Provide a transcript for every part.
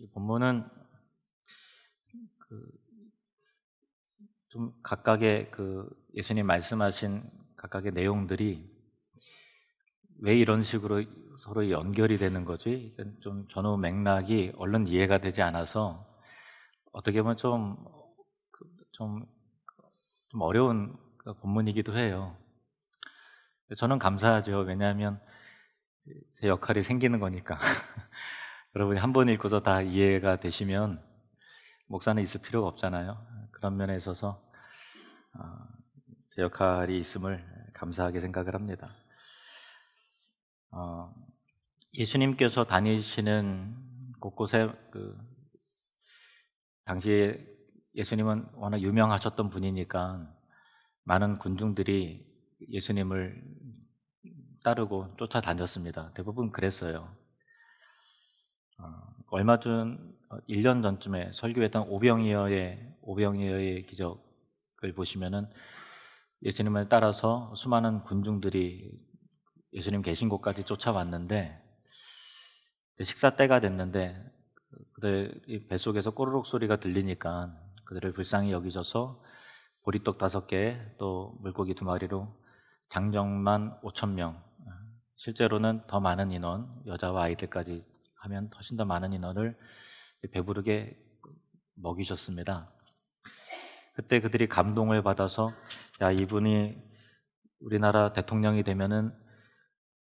이 본문은 그 좀 각각의 그 예수님 말씀하신 각각의 내용들이 왜 이런 식으로 서로 연결이 되는 거지? 좀 전후 맥락이 얼른 이해가 되지 않아서 어떻게 보면 좀, 그 좀, 좀 어려운 그 본문이기도 해요. 저는 감사하죠. 왜냐하면 제 역할이 생기는 거니까. 여러분이 한 번 읽고서 다 이해가 되시면 목사는 있을 필요가 없잖아요. 그런 면에 있어서 어, 제 역할이 있음을 감사하게 생각을 합니다. 어, 예수님께서 다니시는 곳곳에 그 당시에 예수님은 워낙 유명하셨던 분이니까 많은 군중들이 예수님을 따르고 쫓아다녔습니다. 대부분 그랬어요. 어, 얼마 전 1년 어, 전쯤에 설교했던 오병이어의 오병이어의 기적을 보시면은 예수님을 따라서 수많은 군중들이 예수님 계신 곳까지 쫓아왔는데 식사 때가 됐는데 그들 뱃속에서 꼬르륵 소리가 들리니까 그들을 불쌍히 여기셔서 보리떡 다섯 개 또 물고기 두 마리로 장정만 5천 명 실제로는 더 많은 인원 여자와 아이들까지 하면 훨씬 더 많은 인원을 배부르게 먹이셨습니다. 그때 그들이 감동을 받아서 야 이분이 우리나라 대통령이 되면은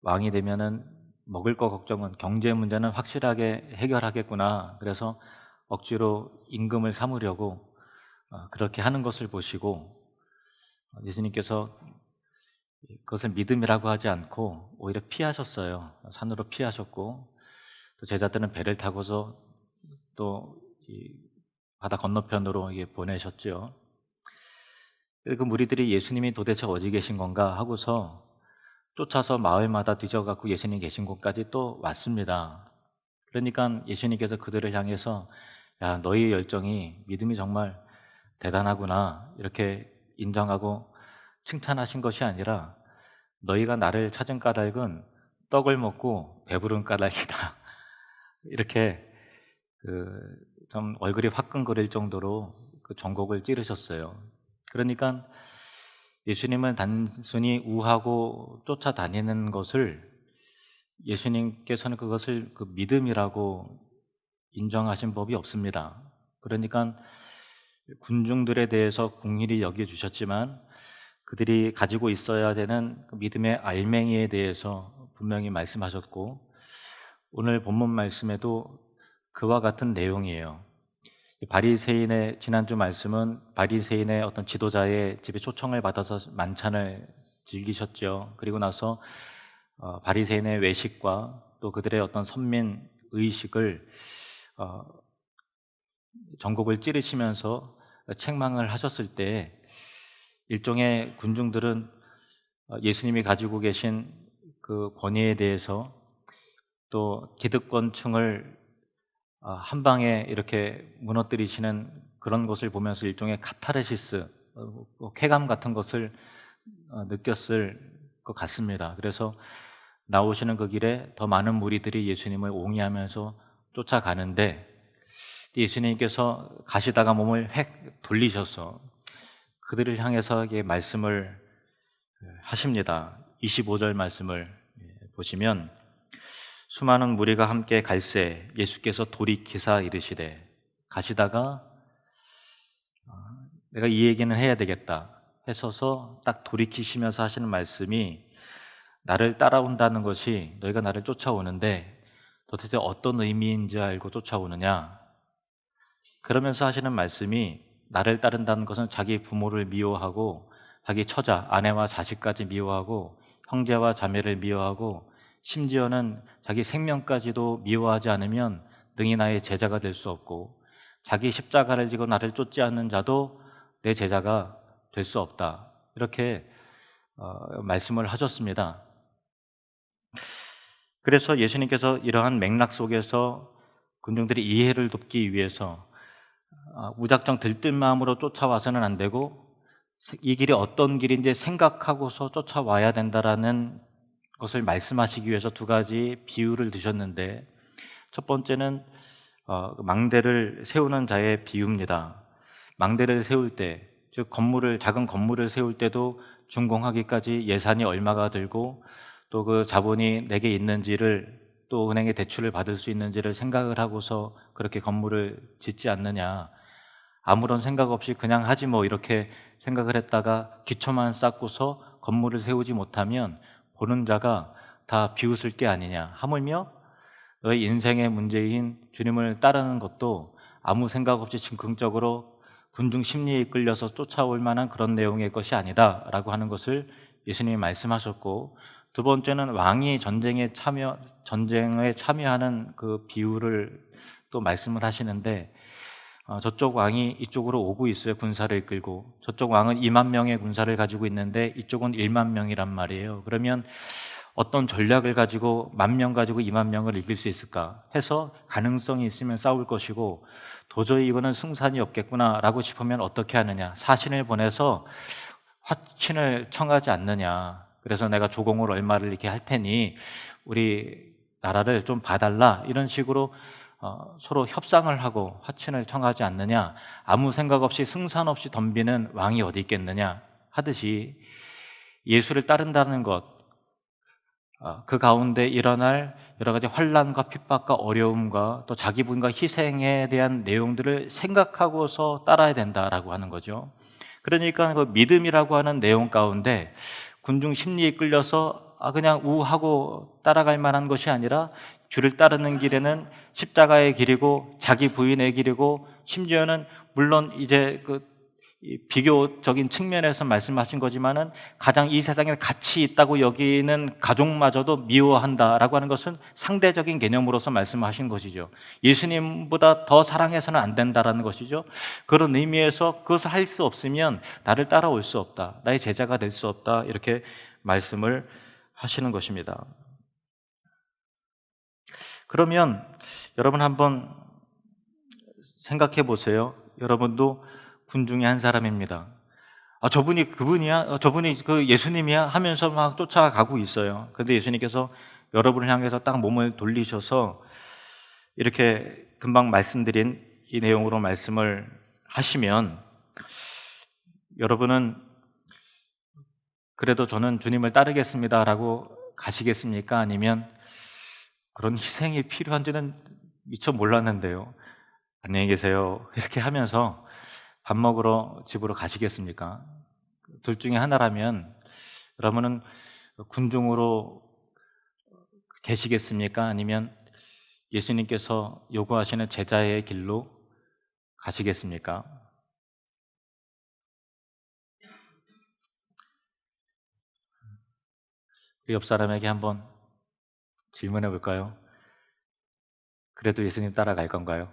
왕이 되면은 먹을 거 걱정은 경제 문제는 확실하게 해결하겠구나. 그래서 억지로 임금을 삼으려고 어, 그렇게 하는 것을 보시고 예수님께서 그것을 믿음이라고 하지 않고 오히려 피하셨어요. 산으로 피하셨고 또 제자들은 배를 타고서 또 바다 건너편으로 보내셨죠. 그 무리들이 예수님이 도대체 어디 계신 건가 하고서 쫓아서 마을마다 뒤져갖고 예수님 계신 곳까지 또 왔습니다. 그러니까 예수님께서 그들을 향해서 야 너희 열정이 믿음이 정말 대단하구나 이렇게 인정하고 칭찬하신 것이 아니라 너희가 나를 찾은 까닭은 떡을 먹고 배부른 까닭이다. 이렇게 그 좀 얼굴이 화끈거릴 정도로 그 전곡을 찌르셨어요. 그러니까 예수님은 단순히 우하고 쫓아다니는 것을 예수님께서는 그것을 그 믿음이라고 인정하신 법이 없습니다. 그러니까 군중들에 대해서 국리이 여겨 주셨지만 그들이 가지고 있어야 되는 그 믿음의 알맹이에 대해서 분명히 말씀하셨고 오늘 본문 말씀에도 그와 같은 내용이에요. 바리새인의 지난주 말씀은 바리새인의 어떤 지도자의 집에 초청을 받아서 만찬을 즐기셨죠. 그리고 나서 어, 바리새인의 외식과 또 그들의 어떤 선민 의식을 어, 전곡을 찌르시면서 책망을 하셨을 때 일종의 군중들은 어, 예수님이 가지고 계신 그 권위에 대해서 또 기득권층을 어, 한 방에 이렇게 무너뜨리시는 그런 것을 보면서 일종의 카타르시스, 어, 뭐 쾌감 같은 것을 어, 느꼈을 것 같습니다. 그래서 나오시는 그 길에 더 많은 무리들이 예수님을 옹이하면서 쫓아가는데 예수님께서 가시다가 몸을 획 돌리셔서 그들을 향해서 말씀을 하십니다. 25절 말씀을 보시면 수많은 무리가 함께 갈새 예수께서 돌이키사 이르시되 가시다가 어, 내가 이 얘기는 해야 되겠다 해서서 딱 돌이키시면서 하시는 말씀이 나를 따라온다는 것이 너희가 나를 쫓아오는데 도대체 어떤 의미인지 알고 쫓아오느냐? 그러면서 하시는 말씀이 나를 따른다는 것은 자기 부모를 미워하고 자기 처자, 아내와 자식까지 미워하고 형제와 자매를 미워하고 심지어는 자기 생명까지도 미워하지 않으면 능히 나의 제자가 될 수 없고 자기 십자가를 지고 나를 쫓지 않는 자도 내 제자가 될 수 없다. 이렇게 어, 말씀을 하셨습니다. 그래서 예수님께서 이러한 맥락 속에서 군중들이 이해를 돕기 위해서 어, 무작정 들뜬 마음으로 쫓아와서는 안 되고 이 길이 어떤 길인지 생각하고서 쫓아와야 된다라는 것을 말씀하시기 위해서 두 가지 비유를 드셨는데 첫 번째는 어, 망대를 세우는 자의 비유입니다. 망대를 세울 때, 즉 건물을 작은 건물을 세울 때도 준공하기까지 예산이 얼마가 들고 또 그 자본이 내게 있는지를 또 은행에 대출을 받을 수 있는지를 생각을 하고서 그렇게 건물을 짓지 않느냐. 아무런 생각 없이 그냥 하지 뭐 이렇게 생각을 했다가 기초만 쌓고서 건물을 세우지 못하면 보는 자가 다 비웃을 게 아니냐. 하물며 인생의 문제인 주님을 따르는 것도 아무 생각 없이 즉흥적으로 군중 심리에 이끌려서 쫓아올 만한 그런 내용의 것이 아니다 라고 하는 것을 예수님이 말씀하셨고 두 번째는 왕이 전쟁에 참여 전쟁에 참여하는 그 비유를 또 말씀을 하시는데 어, 저쪽 왕이 이쪽으로 오고 있어요 군사를 이끌고 저쪽 왕은 2만 명의 군사를 가지고 있는데 이쪽은 1만 명이란 말이에요. 그러면 어떤 전략을 가지고 만 명 가지고 2만 명을 이길 수 있을까 해서 가능성이 있으면 싸울 것이고 도저히 이거는 승산이 없겠구나라고 싶으면 어떻게 하느냐 사신을 보내서 화친을 청하지 않느냐 그래서 내가 조공을 얼마를 이렇게 할 테니 우리 나라를 좀 봐달라 이런 식으로 어, 서로 협상을 하고 화친을 청하지 않느냐 아무 생각 없이 승산 없이 덤비는 왕이 어디 있겠느냐 하듯이 예수를 따른다는 것, 어, 그 가운데 일어날 여러 가지 환란과 핍박과 어려움과 또 자기 분과 희생에 대한 내용들을 생각하고서 따라야 된다라고 하는 거죠. 그러니까 그 믿음이라고 하는 내용 가운데 군중 심리에 끌려서 아 그냥 우하고 따라갈 만한 것이 아니라 주를 따르는 길에는 십자가의 길이고 자기 부인의 길이고 심지어는 물론 이제 그 비교적인 측면에서 말씀하신 거지만은 가장 이 세상에 가치 있다고 여기는 가족마저도 미워한다라고 하는 것은 상대적인 개념으로서 말씀하신 것이죠. 예수님보다 더 사랑해서는 안 된다라는 것이죠. 그런 의미에서 그것을 할 수 없으면 나를 따라올 수 없다. 나의 제자가 될 수 없다. 이렇게 말씀을 하시는 것입니다. 그러면 여러분 한번 생각해 보세요. 여러분도 군중의 한 사람입니다. 아, 저분이 그분이야? 아, 저분이 그 예수님이야? 하면서 막 쫓아가고 있어요. 근데 예수님께서 여러분을 향해서 딱 몸을 돌리셔서 이렇게 금방 말씀드린 이 내용으로 말씀을 하시면 여러분은 그래도 저는 주님을 따르겠습니다라고 가시겠습니까? 아니면 그런 희생이 필요한지는 미처 몰랐는데요. 안녕히 계세요. 이렇게 하면서 밥 먹으러 집으로 가시겠습니까? 둘 중에 하나라면 여러분은 군중으로 계시겠습니까? 아니면 예수님께서 요구하시는 제자의 길로 가시겠습니까? 옆 사람에게 한번 질문해 볼까요? 그래도 예수님 따라갈 건가요?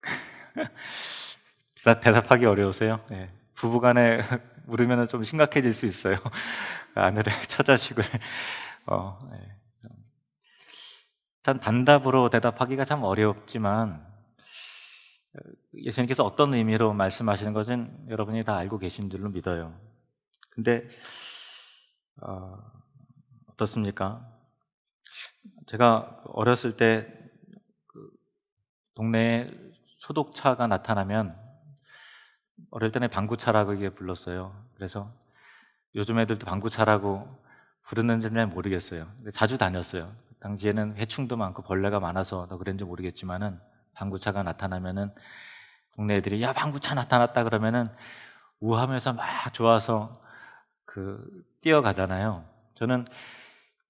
대답하기 어려우세요? 네. 부부간에 물으면 좀 심각해질 수 있어요. 아내의 처자식을 어, 네. 참 단답으로 대답하기가 참 어렵지만 예수님께서 어떤 의미로 말씀하시는 것은 여러분이 다 알고 계신 줄로 믿어요. 근데 어, 어떻습니까? 제가 어렸을 때그 동네에 소독차가 나타나면 어릴 때는 방구차라고 이게 불렀어요. 그래서 요즘 애들도 방구차라고 부르는지는 잘 모르겠어요. 자주 다녔어요. 당시에는 해충도 많고 벌레가 많아서 더 그랬는지 모르겠지만은 방구차가 나타나면은 동네 애들이 야 방구차 나타났다 그러면은 우하면서 막 좋아서 그 뛰어가잖아요. 저는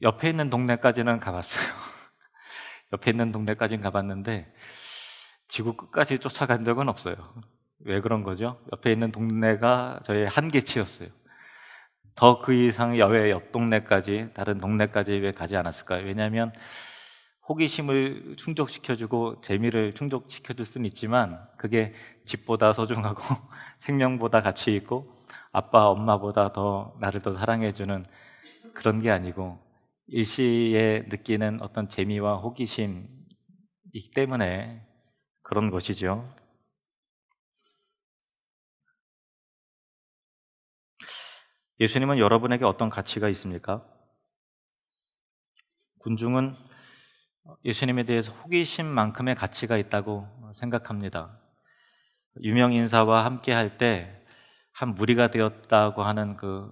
옆에 있는 동네까지는 가봤어요. 옆에 있는 동네까지는 가봤는데 지구 끝까지 쫓아간 적은 없어요. 왜 그런 거죠? 옆에 있는 동네가 저의 한계치였어요. 더 그 이상 여외 옆 동네까지 다른 동네까지 왜 가지 않았을까요? 왜냐하면 호기심을 충족시켜주고 재미를 충족시켜줄 수는 있지만 그게 집보다 소중하고 생명보다 가치 있고 아빠 엄마보다 더 나를 더 사랑해주는 그런 게 아니고 일시에 느끼는 어떤 재미와 호기심이기 때문에 그런 것이죠. 예수님은 여러분에게 어떤 가치가 있습니까? 군중은 예수님에 대해서 호기심만큼의 가치가 있다고 생각합니다. 유명 인사와 함께 할 때 한 무리가 되었다고 하는 그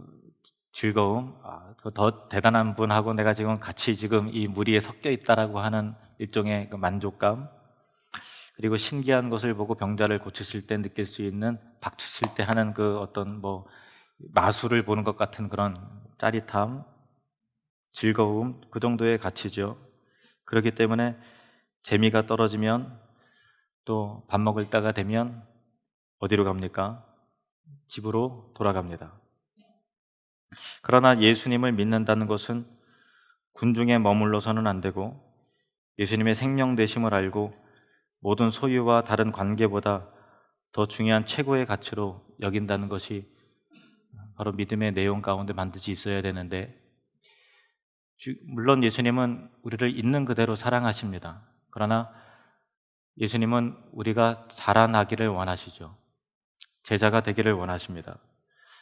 즐거움, 아, 그더 대단한 분하고 내가 지금 같이 지금 이 무리에 섞여 있다라고 하는 일종의 그 만족감, 그리고 신기한 것을 보고 병자를 고치실 때 느낄 수 있는 박치실 때 하는 그 어떤 뭐 마술을 보는 것 같은 그런 짜릿함, 즐거움, 그 정도의 가치죠. 그렇기 때문에 재미가 떨어지면 또 밥 먹을 때가 되면 어디로 갑니까? 집으로 돌아갑니다. 그러나 예수님을 믿는다는 것은 군중에 머물러서는 안 되고 예수님의 생명 되심을 알고 모든 소유와 다른 관계보다 더 중요한 최고의 가치로 여긴다는 것이 바로 믿음의 내용 가운데 반드시 있어야 되는데 주- 물론 예수님은 우리를 있는 그대로 사랑하십니다. 그러나 예수님은 우리가 자라나기를 원하시죠. 제자가 되기를 원하십니다.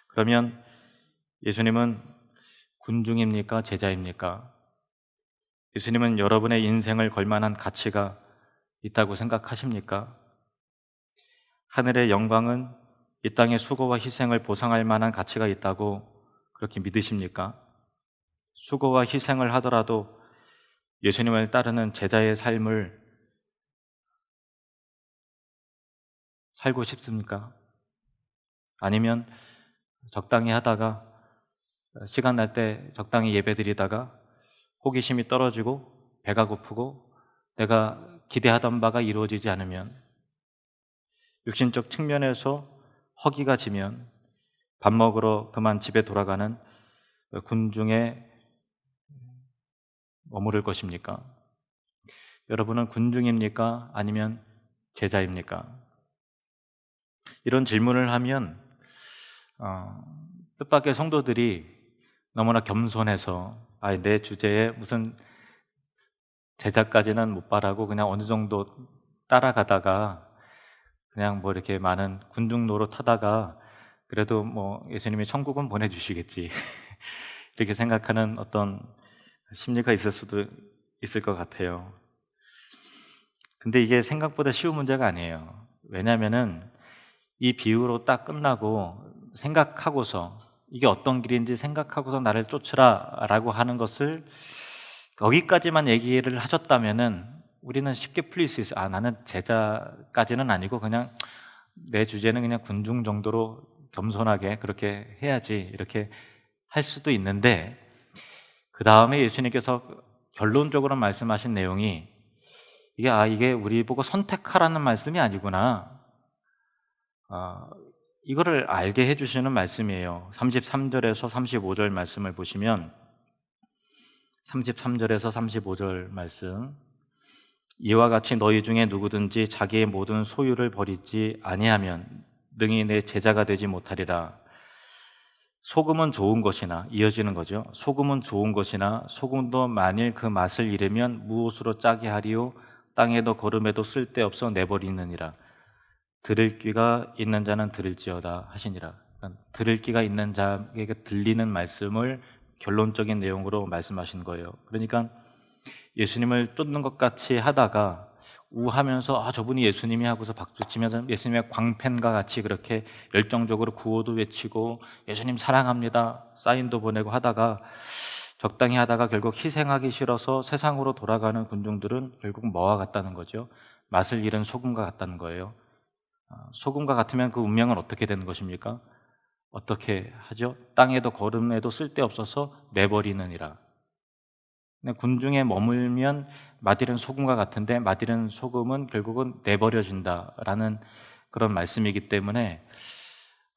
그러면 예수님은 군중입니까? 제자입니까? 예수님은 여러분의 인생을 걸만한 가치가 있다고 생각하십니까? 하늘의 영광은 이 땅의 수고와 희생을 보상할 만한 가치가 있다고 그렇게 믿으십니까? 수고와 희생을 하더라도 예수님을 따르는 제자의 삶을 살고 싶습니까? 아니면 적당히 하다가 시간 날 때 적당히 예배 드리다가 호기심이 떨어지고 배가 고프고 내가 기대하던 바가 이루어지지 않으면 육신적 측면에서 허기가 지면 밥 먹으러 그만 집에 돌아가는 군중에 머무를 것입니까? 여러분은 군중입니까? 아니면 제자입니까? 이런 질문을 하면 어, 뜻밖의 성도들이 너무나 겸손해서 아, 내 주제에 무슨 제자까지는 못 바라고 그냥 어느 정도 따라가다가 그냥 뭐 이렇게 많은 군중 노릇 하다가 그래도 뭐 예수님이 천국은 보내주시겠지 이렇게 생각하는 어떤 심리가 있을 수도 있을 것 같아요. 근데 이게 생각보다 쉬운 문제가 아니에요. 왜냐하면은 이 비유로 딱 끝나고 생각하고서 이게 어떤 길인지 생각하고서 나를 쫓으라라고 하는 것을 거기까지만 얘기를 하셨다면은 우리는 쉽게 풀릴 수 있어요. 아, 나는 제자까지는 아니고 그냥 내 주제는 그냥 군중 정도로 겸손하게 그렇게 해야지 이렇게 할 수도 있는데 그 다음에 예수님께서 결론적으로 말씀하신 내용이 이게 아 이게 우리 보고 선택하라는 말씀이 아니구나. 아, 이거를 알게 해주시는 말씀이에요. 33절에서 35절 말씀을 보시면 33절에서 35절 말씀 이와 같이 너희 중에 누구든지 자기의 모든 소유를 버리지 아니하면 능히 내 제자가 되지 못하리라. 소금은 좋은 것이나 이어지는 거죠. 소금은 좋은 것이나 소금도 만일 그 맛을 잃으면 무엇으로 짜게 하리요 땅에도 거름에도 쓸데없어 내버리느니라. 들을 귀가 있는 자는 들을지어다 하시니라. 그러니까 들을 귀가 있는 자에게 들리는 말씀을 결론적인 내용으로 말씀하신 거예요. 그러니까 예수님을 쫓는 것 같이 하다가 우하면서 아 저분이 예수님이 하고서 박수 치면서 예수님의 광팬과 같이 그렇게 열정적으로 구호도 외치고 예수님 사랑합니다 사인도 보내고 하다가 적당히 하다가 결국 희생하기 싫어서 세상으로 돌아가는 군중들은 결국 뭐와 같다는 거죠 맛을 잃은 소금과 같다는 거예요 아, 소금과 같으면 그 운명은 어떻게 되는 것입니까? 어떻게 하죠? 땅에도 걸음에도 쓸데없어서 내버리느니라 군중에 머물면 맛이른 소금과 같은데 맛이른 소금은 결국은 내버려진다라는 그런 말씀이기 때문에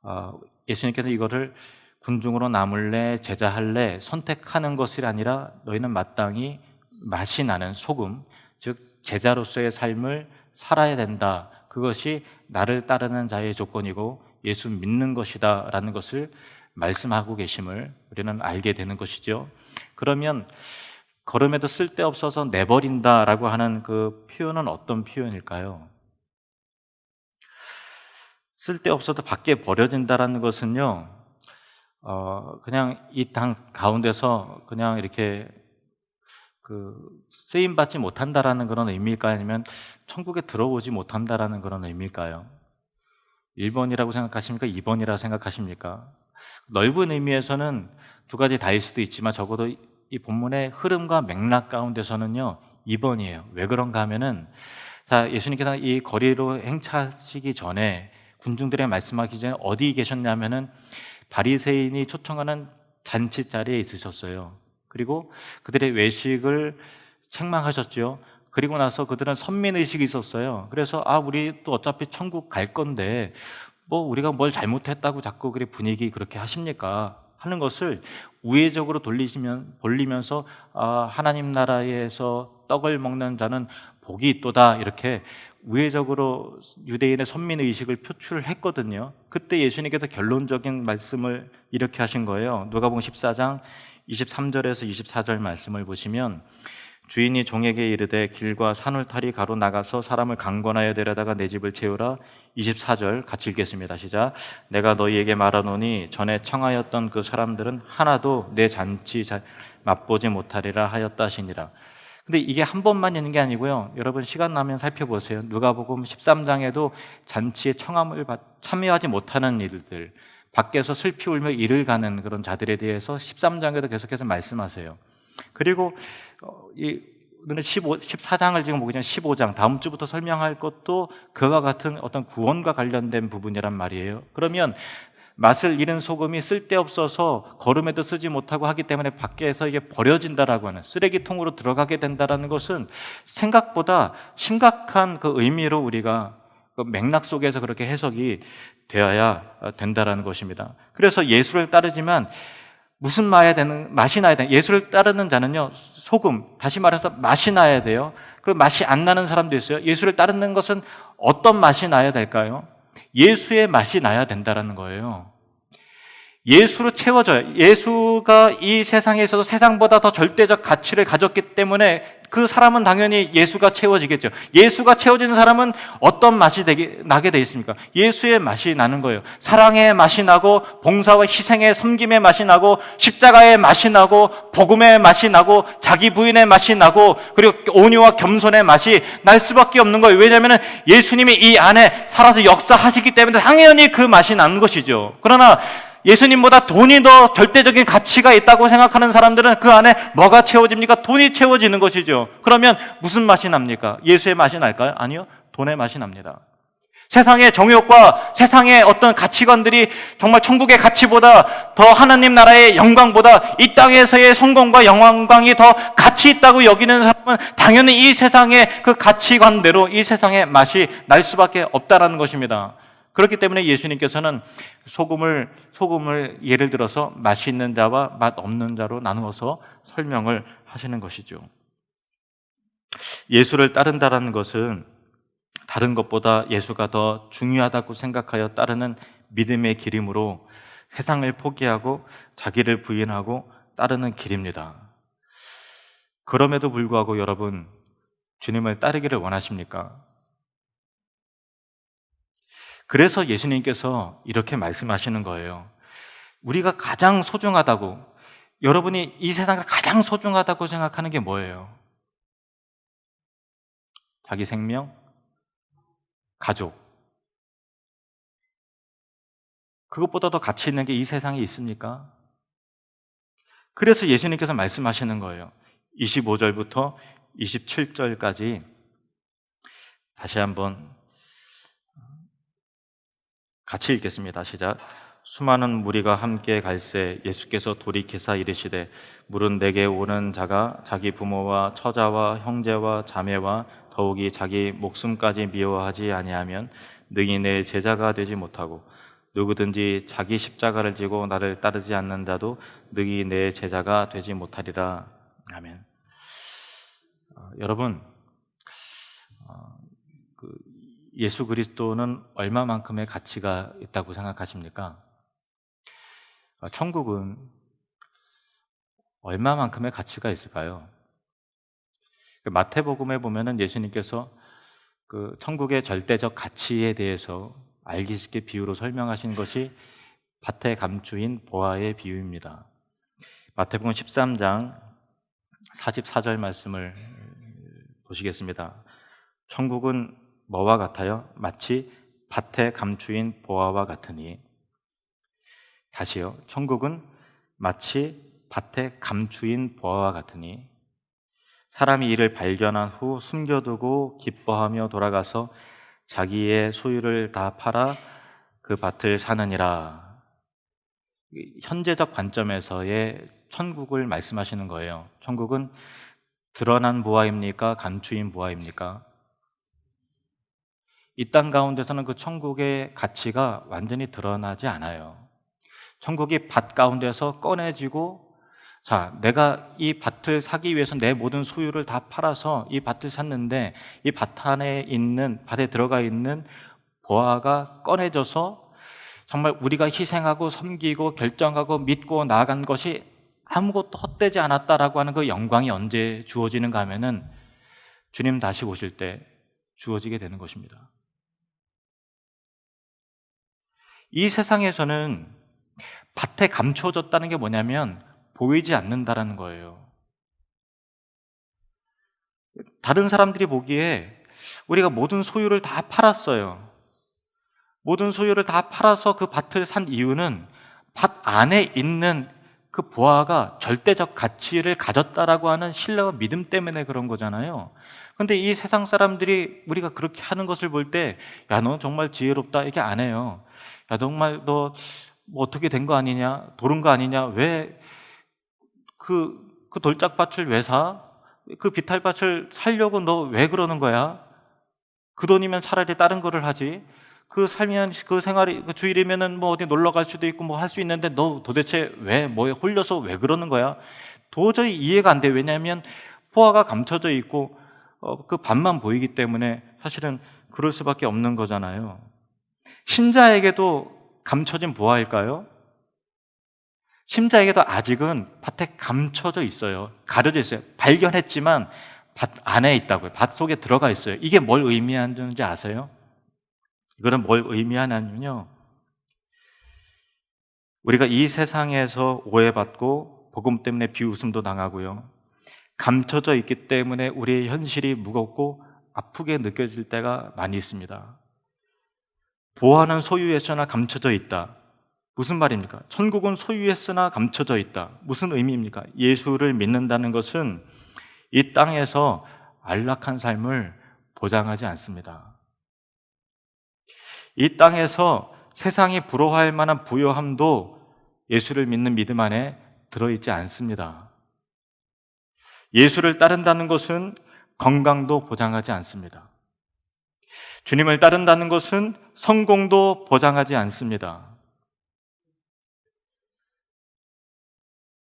어, 예수님께서 이거를 군중으로 남을래 제자할래 선택하는 것이 아니라 너희는 마땅히 맛이 나는 소금 즉 제자로서의 삶을 살아야 된다 그것이 나를 따르는 자의 조건이고 예수 믿는 것이다 라는 것을 말씀하고 계심을 우리는 알게 되는 것이죠 그러면 걸음에도 쓸데없어서 내버린다 라고 하는 그 표현은 어떤 표현일까요? 쓸데없어도 밖에 버려진다라는 것은요, 어, 그냥 이당 가운데서 그냥 이렇게 그 쓰임 받지 못한다라는 그런 의미일까요? 아니면 천국에 들어오지 못한다라는 그런 의미일까요? 1번이라고 생각하십니까? 2번이라 생각하십니까? 넓은 의미에서는 두 가지 다일 수도 있지만 적어도 이 본문의 흐름과 맥락 가운데서는요 2번이에요. 왜 그런가 하면은 자 예수님께서 이 거리로 행차하시기 전에 군중들의 말씀하기 전에 어디 계셨냐면은 바리새인이 초청하는 잔치 자리에 있으셨어요. 그리고 그들의 외식을 책망하셨죠. 그리고 나서 그들은 선민 의식이 있었어요. 그래서 아 우리 또 어차피 천국 갈 건데 뭐 우리가 뭘 잘못했다고 자꾸 그래 분위기 그렇게 하십니까? 하는 것을 우회적으로 돌리시면 돌리면서 아, 하나님 나라에서 떡을 먹는 자는 복이 있도다 이렇게 우회적으로 유대인의 선민 의식을 표출했거든요. 그때 예수님께서 결론적인 말씀을 이렇게 하신 거예요. 누가복음 14장 23절에서 24절 말씀을 보시면 주인이 종에게 이르되 길과 산울타리 가로 나가서 사람을 강권하여 데려다가 내 집을 채우라. 24절 같이 읽겠습니다. 시작. 내가 너희에게 말하노니 전에 청하였던 그 사람들은 하나도 내 잔치 맛보지 못하리라 하였다 하시니라. 근데 이게 한 번만 있는 게 아니고요. 여러분 시간 나면 살펴보세요. 누가복음 13장에도 잔치에 청함을 참여하지 못하는 일들 밖에서 슬피 울며 일을 가는 그런 자들에 대해서 13장에도 계속해서 말씀하세요 그리고 어, 이 오늘 15, 14장을 지금 보기 전에 15장 다음 주부터 설명할 것도 그와 같은 어떤 구원과 관련된 부분이란 말이에요. 그러면 맛을 잃은 소금이 쓸데없어서 걸음에도 쓰지 못하고 하기 때문에 밖에서 이게 버려진다라고 하는 쓰레기통으로 들어가게 된다라는 것은 생각보다 심각한 그 의미로 우리가 그 맥락 속에서 그렇게 해석이 되어야 된다라는 것입니다. 그래서 예수를 따르지만 무슨 맛이 되는 맛이 나야 돼. 예수를 따르는 자는요 소금 다시 말해서 맛이 나야 돼요. 그 맛이 안 나는 사람도 있어요. 예수를 따르는 것은 어떤 맛이 나야 될까요? 예수의 맛이 나야 된다라는 거예요. 예수로 채워져요. 예수가 이 세상에 있어서 세상보다 더 절대적 가치를 가졌기 때문에 그 사람은 당연히 예수가 채워지겠죠. 예수가 채워지는 사람은 어떤 맛이 되게, 나게 돼 있습니까? 예수의 맛이 나는 거예요. 사랑의 맛이 나고, 봉사와 희생의 섬김의 맛이 나고, 십자가의 맛이 나고, 복음의 맛이 나고, 자기 부인의 맛이 나고, 그리고 온유와 겸손의 맛이 날 수밖에 없는 거예요. 왜냐하면 예수님이 이 안에 살아서 역사하시기 때문에 당연히 그 맛이 나는 것이죠. 그러나 예수님보다 돈이 더 절대적인 가치가 있다고 생각하는 사람들은 그 안에 뭐가 채워집니까? 돈이 채워지는 것이죠. 그러면 무슨 맛이 납니까? 예수의 맛이 날까요? 아니요. 돈의 맛이 납니다. 세상의 정욕과 세상의 어떤 가치관들이 정말 천국의 가치보다 더 하나님 나라의 영광보다 이 땅에서의 성공과 영광이 더 가치 있다고 여기는 사람은 당연히 이 세상의 그 가치관대로 이 세상의 맛이 날 수밖에 없다라는 것입니다. 그렇기 때문에 예수님께서는 소금을 소금을 예를 들어서 맛있는 자와 맛 없는 자로 나누어서 설명을 하시는 것이죠. 예수를 따른다라는 것은 다른 것보다 예수가 더 중요하다고 생각하여 따르는 믿음의 길이므로 세상을 포기하고 자기를 부인하고 따르는 길입니다. 그럼에도 불구하고 여러분 주님을 따르기를 원하십니까? 그래서 예수님께서 이렇게 말씀하시는 거예요. 우리가 가장 소중하다고, 여러분이 이 세상에 가장 소중하다고 생각하는 게 뭐예요? 자기 생명, 가족. 그것보다 더 가치 있는 게 이 세상에 있습니까? 그래서 예수님께서 말씀하시는 거예요. 25절부터 27절까지 다시 한번 같이 읽겠습니다. 시작. 수많은 무리가 함께 갈새 예수께서 돌이키사 이르시되 물은 내게 오는 자가 자기 부모와 처자와 형제와 자매와 더욱이 자기 목숨까지 미워하지 아니하면 능히 내 제자가 되지 못하고 누구든지 자기 십자가를 지고 나를 따르지 않는 자도 능히 내 제자가 되지 못하리라. 아멘. 어, 여러분 예수 그리스도는 얼마만큼의 가치가 있다고 생각하십니까? 어, 천국은 얼마만큼의 가치가 있을까요? 그 마태복음에 보면은 예수님께서 그 천국의 절대적 가치에 대해서 알기 쉽게 비유로 설명하신 것이 밭의 감추인 보아의 비유입니다. 마태복음 13장 44절 말씀을 보시겠습니다. 천국은 뭐와 같아요? 마치 밭에 감추인 보화와 같으니. 다시요. 천국은 마치 밭에 감추인 보화와 같으니. 사람이 이를 발견한 후 숨겨두고 기뻐하며 돌아가서 자기의 소유를 다 팔아 그 밭을 사느니라. 현재적 관점에서의 천국을 말씀하시는 거예요. 천국은 드러난 보아입니까? 감추인 보아입니까? 이 땅 가운데서는 그 천국의 가치가 완전히 드러나지 않아요. 천국이 밭 가운데서 꺼내지고 자, 내가 이 밭을 사기 위해서 내 모든 소유를 다 팔아서 이 밭을 샀는데 이 밭 안에 있는 밭에 들어가 있는 보아가 꺼내져서 정말 우리가 희생하고 섬기고 결정하고 믿고 나아간 것이 아무것도 헛되지 않았다라고 하는 그 영광이 언제 주어지는가 하면은 주님 다시 오실 때 주어지게 되는 것입니다. 이 세상에서는 밭에 감춰졌다는 게 뭐냐면 보이지 않는다라는 거예요. 다른 사람들이 보기에 우리가 모든 소유를 다 팔았어요. 모든 소유를 다 팔아서 그 밭을 산 이유는 밭 안에 있는 그 보아가 절대적 가치를 가졌다라고 하는 신뢰와 믿음 때문에 그런 거잖아요. 근데 이 세상 사람들이 우리가 그렇게 하는 것을 볼 때, 야, 너 정말 지혜롭다. 이렇게 안 해요. 야, 정말 너 뭐 어떻게 된 거 아니냐? 도른 거 아니냐? 왜 그, 그 돌짝밭을 왜 사? 그 비탈밭을 살려고 너 왜 그러는 거야? 그 돈이면 차라리 다른 거를 하지. 그 살면 그 생활이 그 주일이면은 뭐 어디 놀러 갈 수도 있고 뭐 할 수 있는데 너 도대체 왜 뭐에 홀려서 왜 그러는 거야? 도저히 이해가 안 돼. 왜냐하면 포화가 감춰져 있고 어, 그 반만 보이기 때문에 사실은 그럴 수밖에 없는 거잖아요. 신자에게도 감춰진 보화일까요? 신자에게도 아직은 밭에 감춰져 있어요. 가려져 있어요. 발견했지만 밭 안에 있다고요. 밭 속에 들어가 있어요. 이게 뭘 의미하는지 아세요? 이거는 뭘 의미하냐면요. 우리가 이 세상에서 오해받고 복음 때문에 비웃음도 당하고요. 감춰져 있기 때문에 우리의 현실이 무겁고 아프게 느껴질 때가 많이 있습니다. 보호하는 소유했으나 감춰져 있다. 무슨 말입니까? 천국은 소유했으나 감춰져 있다. 무슨 의미입니까? 예수를 믿는다는 것은 이 땅에서 안락한 삶을 보장하지 않습니다. 이 땅에서 세상이 부러워할 만한 부요함도 예수를 믿는 믿음 안에 들어있지 않습니다. 예수를 따른다는 것은 건강도 보장하지 않습니다. 주님을 따른다는 것은 성공도 보장하지 않습니다.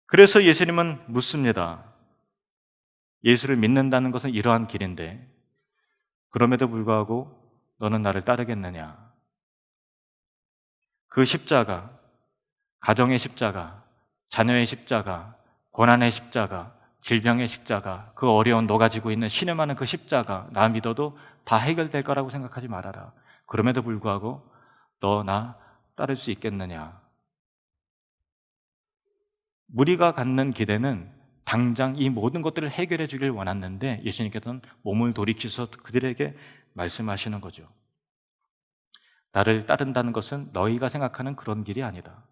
그래서 예수님은 묻습니다. 예수를 믿는다는 것은 이러한 길인데, 그럼에도 불구하고 너는 나를 따르겠느냐? 그 십자가, 가정의 십자가, 자녀의 십자가, 고난의 십자가, 질병의 십자가, 그 어려운 너 가지고 있는 신음하는 그 십자가, 나 믿어도 다 해결될 거라고 생각하지 말아라. 그럼에도 불구하고 너 나 따를 수 있겠느냐? 무리가 갖는 기대는 당장 이 모든 것들을 해결해 주길 원했는데 예수님께서는 몸을 돌이키서 그들에게 말씀하시는 거죠. 나를 따른다는 것은 너희가 생각하는 그런 길이 아니다.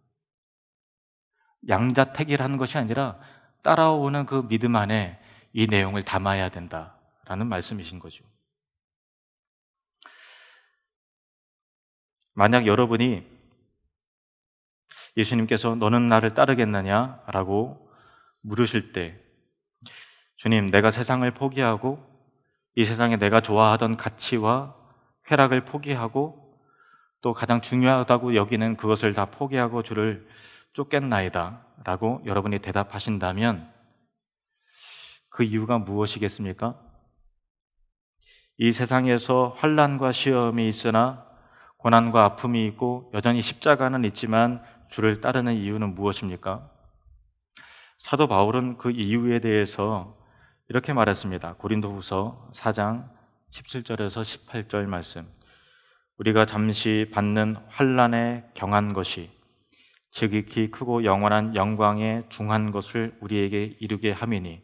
양자택일하는 것이 아니라 따라오는 그 믿음 안에 이 내용을 담아야 된다라는 말씀이신 거죠. 만약 여러분이 예수님께서 너는 나를 따르겠느냐 라고 물으실 때 주님, 내가 세상을 포기하고 이 세상에 내가 좋아하던 가치와 쾌락을 포기하고 또 가장 중요하다고 여기는 그것을 다 포기하고 주를 쫓겠나이다 라고 여러분이 대답하신다면 그 이유가 무엇이겠습니까? 이 세상에서 환란과 시험이 있으나 고난과 아픔이 있고 여전히 십자가는 있지만 주를 따르는 이유는 무엇입니까? 사도 바울은 그 이유에 대해서 이렇게 말했습니다. 고린도후서 4장 17절에서 18절 말씀. 우리가 잠시 받는 환란에 경한 것이 지극히 크고 영원한 영광에 중한 것을 우리에게 이루게 함이니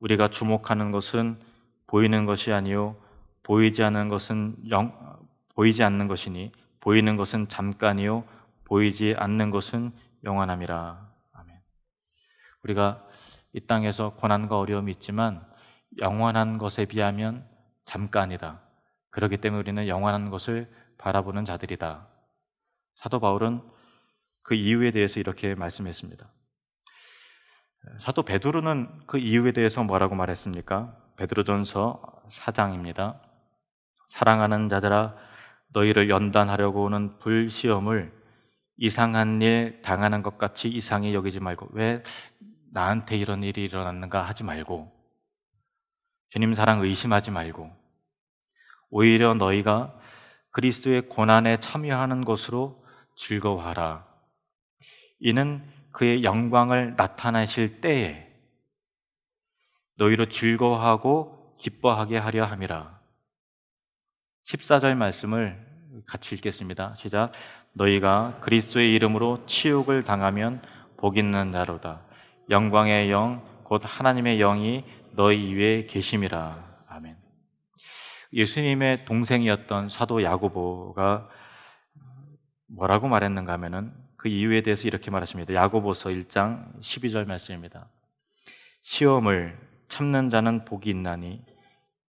우리가 주목하는 것은 보이는 것이 아니요 보이지 않는 것은 영, 보이지 않는 것이니 보이는 것은 잠깐이요 보이지 않는 것은 영원함이라. 아멘. 우리가 이 땅에서 고난과 어려움이 있지만 영원한 것에 비하면 잠깐이다. 그렇기 때문에 우리는 영원한 것을 바라보는 자들이다. 사도 바울은 그 이유에 대해서 이렇게 말씀했습니다. 사도 베드로는 그 이유에 대해서 뭐라고 말했습니까? 베드로전서 4장입니다. 사랑하는 자들아 너희를 연단하려고 오는 불시험을 이상한 일 당하는 것 같이 이상히 여기지 말고 왜 나한테 이런 일이 일어났는가 하지 말고 주님 사랑 의심하지 말고 오히려 너희가 그리스도의 고난에 참여하는 것으로 즐거워하라. 이는 그의 영광을 나타내실 때에 너희로 즐거워하고 기뻐하게 하려 함이라. 14절 말씀을 같이 읽겠습니다. 시작. 너희가 그리스도의 이름으로 치욕을 당하면 복 있는 자로다. 영광의 영, 곧 하나님의 영이 너희 위에 계심이라. 예수님의 동생이었던 사도 야고보가 뭐라고 말했는가 하면은 그 이유에 대해서 이렇게 말하십니다. 야고보서 1장 12절 말씀입니다. 시험을 참는 자는 복이 있나니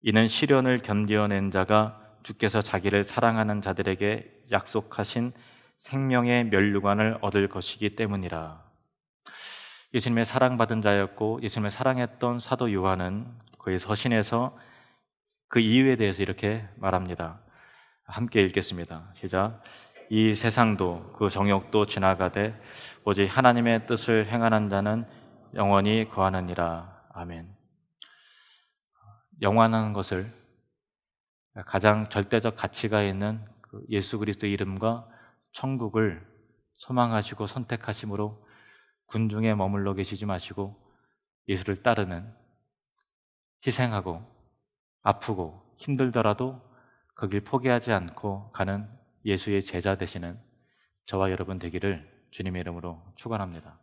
이는 시련을 견디어낸 자가 주께서 자기를 사랑하는 자들에게 약속하신 생명의 면류관을 얻을 것이기 때문이라. 예수님의 사랑받은 자였고 예수님을 사랑했던 사도 요한은 그의 서신에서 그 이유에 대해서 이렇게 말합니다. 함께 읽겠습니다. 시작. 이 세상도 그 정욕도 지나가되 오직 하나님의 뜻을 행하는 자는 영원히 거하느니라. 아멘. 영원한 것을 가장 절대적 가치가 있는 그 예수 그리스도 이름과 천국을 소망하시고 선택하심으로 군중에 머물러 계시지 마시고 예수를 따르는 희생하고 아프고 힘들더라도 그길 포기하지 않고 가는 예수의 제자 되시는 저와 여러분 되기를 주님의 이름으로 축원합니다.